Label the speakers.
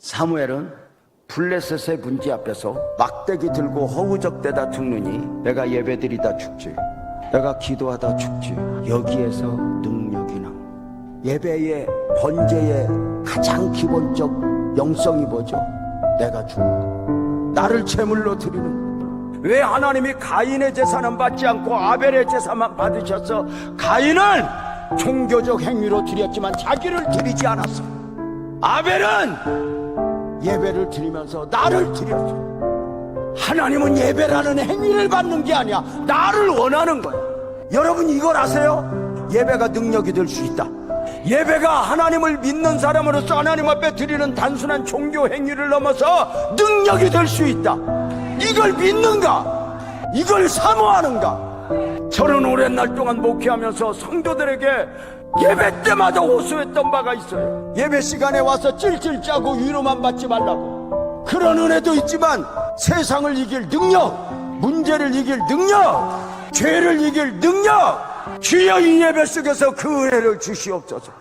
Speaker 1: 사무엘은 블레셋의 문지 앞에서 막대기 들고 허우적대다 죽느니 내가 예배드리다 죽지 내가 기도하다 죽지 여기에서 능력이 나 예배의 번제의 가장 기본적 영성이 뭐죠? 내가 죽는 거 나를 제물로 드리는 거. 왜 하나님이 가인의 제사는 받지 않고 아벨의 제사만 받으셔서 가인은 종교적 행위로 드렸지만 자기를 드리지 않았어 아벨은 예배를 드리면서 나를 드렸죠 하나님은 예배라는 행위를 받는 게 아니야 나를 원하는 거야 여러분 이걸 아세요? 예배가 능력이 될 수 있다 예배가 하나님을 믿는 사람으로서 하나님 앞에 드리는 단순한 종교 행위를 넘어서 능력이 될 수 있다 이걸 믿는가? 이걸 사모하는가? 저는 오랜 날 동안 목회하면서 성도들에게 예배 때마다 호소했던 바가 있어요. 예배 시간에 와서 찔찔 짜고 위로만 받지 말라고. 그런 은혜도 있지만 세상을 이길 능력, 문제를 이길 능력, 죄를 이길 능력, 주여 이 예배 속에서 그 은혜를 주시옵소서.